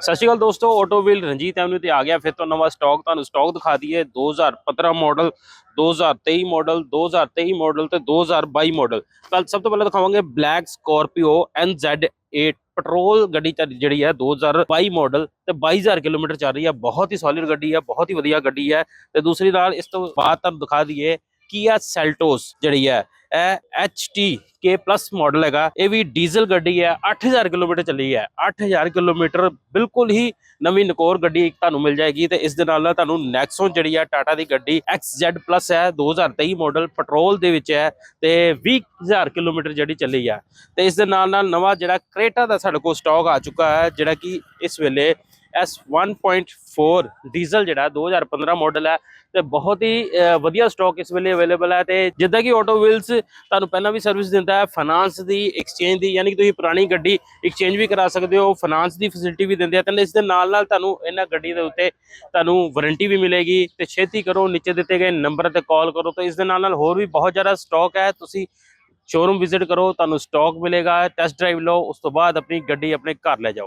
ਸਤਿ ਸ਼੍ਰੀ ਅਕਾਲ ਦੋਸਤੋ auto wheel Ranjit avenue ਤੇ ਆ ਗਿਆ ਫਿਰ ਤੋਂ ਨਵਾਂ ਸਟਾਕ ਤੁਹਾਨੂੰ ਸਟਾਕ ਦਿਖਾ ਦਈਏ। 2015 ਮਾਡਲ 2023 ਮਾਡਲ 2023 ਮਾਡਲ ਤੇ 2022 ਮਾਡਲ ਕੱਲ ਸਭ ਤੋਂ ਪਹਿਲਾਂ ਦਿਖਾਵਾਂਗੇ ਬਲੈਕ ਸਕੋਰਪੀਓ NZ8 ਪੈਟਰੋਲ ਗੱਡੀ ਚੱਲ- ਜਿਹੜੀ ਹੈ 2022 ਮਾਡਲ ਤੇ 22000 ਕਿਲੋਮੀਟਰ ਚੱਲ ਰਹੀ ਹੈ। ਬਹੁਤ ਹੀ ਸੋਲਿਡ ਗੱਡੀ ਹੈ, ਬਹੁਤ ਹੀ ਵਧੀਆ ਗੱਡੀ ਹੈ। ਤੇ ਦੂਸਰੀ ਨਾਲ ਇਸ ਤੋਂ ਬਾਅਦ ਤੁਹਾਨੂੰ ਦਿਖਾ ਦਈਏ ਕੀਆ ਸੈਲਟੋਸ ਜਿਹੜੀ ਹੈ। ਇਹ HT K ਪਲੱਸ ਮਾਡਲ ਹੈਗਾ। ਇਹ ਵੀ ਡੀਜ਼ਲ ਗੱਡੀ ਹੈ 8000 ਕਿਲੋਮੀਟਰ ਚੱਲੀ ਹੈ। 8000 ਕਿਲੋਮੀਟਰ ਬਿਲਕੁਲ ਹੀ ਨਵੀਂ ਨਕੋਰ ਗੱਡੀ ਇੱਕ ਤੁਹਾਨੂੰ ਮਿਲ ਜਾਏਗੀ ਤੇ ਇਸ ਦੇ ਨਾਲ ਨਾਲ ਤੁਹਾਨੂੰ ਨੈਕਸੋਨ ਜਿਹੜੀ ਹੈ ਟਾਟਾ ਦੀ ਗੱਡੀ XZ ਪਲੱਸ ਹੈ 2023 ਮਾਡਲ ਪੈਟਰੋਲ ਦੇ ਵਿੱਚ ਹੈ ਤੇ 20000 ਕਿਲੋਮੀਟਰ ਜਿਹੜੀ ਚੱਲੀ ਹੈ। ਤੇ ਇਸ ਦੇ ਨਾਲ ਨਾਲ ਨਵਾਂ ਜਿਹੜਾ ਕ੍ਰੇਟਾ ਦਾ ਸਾਡੇ ਕੋਲ ਸਟਾਕ ਆ ਚੁੱਕਾ ਹੈ, ਜਿਹੜਾ ਕਿ ਇਸ ਵੇਲੇ S1.4 ਡੀਜ਼ਲ ਜਿਹੜਾ 2015 ਮਾਡਲ ਹੈ ਤੇ ਬਹੁਤ ਹੀ ਵਧੀਆ ਸਟਾਕ ਇਸ ਵੇਲੇ ਅਵੇਲੇਬਲ ਹੈ ਤੇ ਜਿੱਦਾਂ ਕਿ ਆਟੋ ਵੀਲਸ ਤੁਹਾਨੂੰ ਪਹਿਲਾਂ ਵੀ ਸਰਵਿਸ ਦਿੰਦਾ ਹੈ ਫਾਈਨਾਂਸ ਦੀ ਐਕਸਚੇਂਜ ਦੀ, ਯਾਨੀ ਕਿ ਤੁਸੀਂ ਪੁਰਾਣੀ ਗੱਡੀ ਐਕਸਚੇਂਜ ਵੀ ਕਰਾ ਸਕਦੇ ਹੋ ਫਾਈਨਾਂਸ ਦੀ ਫੈਸਿਲਿਟੀ ਵੀ ਦਿੰਦੇ ਆ, ਤੇ ਇਸ ਦੇ ਨਾਲ ਨਾਲ ਤੁਹਾਨੂੰ ਇਹਨਾਂ ਗੱਡੀ ਦੇ ਉੱਤੇ ਤੁਹਾਨੂੰ ਵਾਰੰਟੀ ਵੀ ਮਿਲੇਗੀ ਤੇ ਛੇਤੀ ਕਰੋ, ਨੀਚੇ ਦਿੱਤੇ ਗਏ ਨੰਬਰ ਤੇ ਕਾਲ ਕਰੋ ਤੇ ਇਸ ਦੇ ਨਾਲ ਨਾਲ ਹੋਰ ਵੀ ਬਹੁਤ ਜ਼ਿਆਦਾ ਸਟਾਕ ਹੈ, ਤੁਸੀਂ ਸ਼ੋਰੂਮ ਵਿਜ਼ਿਟ ਕਰੋ, ਤੁਹਾਨੂੰ ਸਟਾਕ ਮਿਲੇਗਾ ਟੈਸਟ ਡਰਾਈਵ ਲਓ, ਉਸ ਤੋਂ ਬਾਅਦ ਆਪਣੀ ਗੱਡੀ ਆਪਣੇ ਘਰ ਲੈ ਜਾਓ।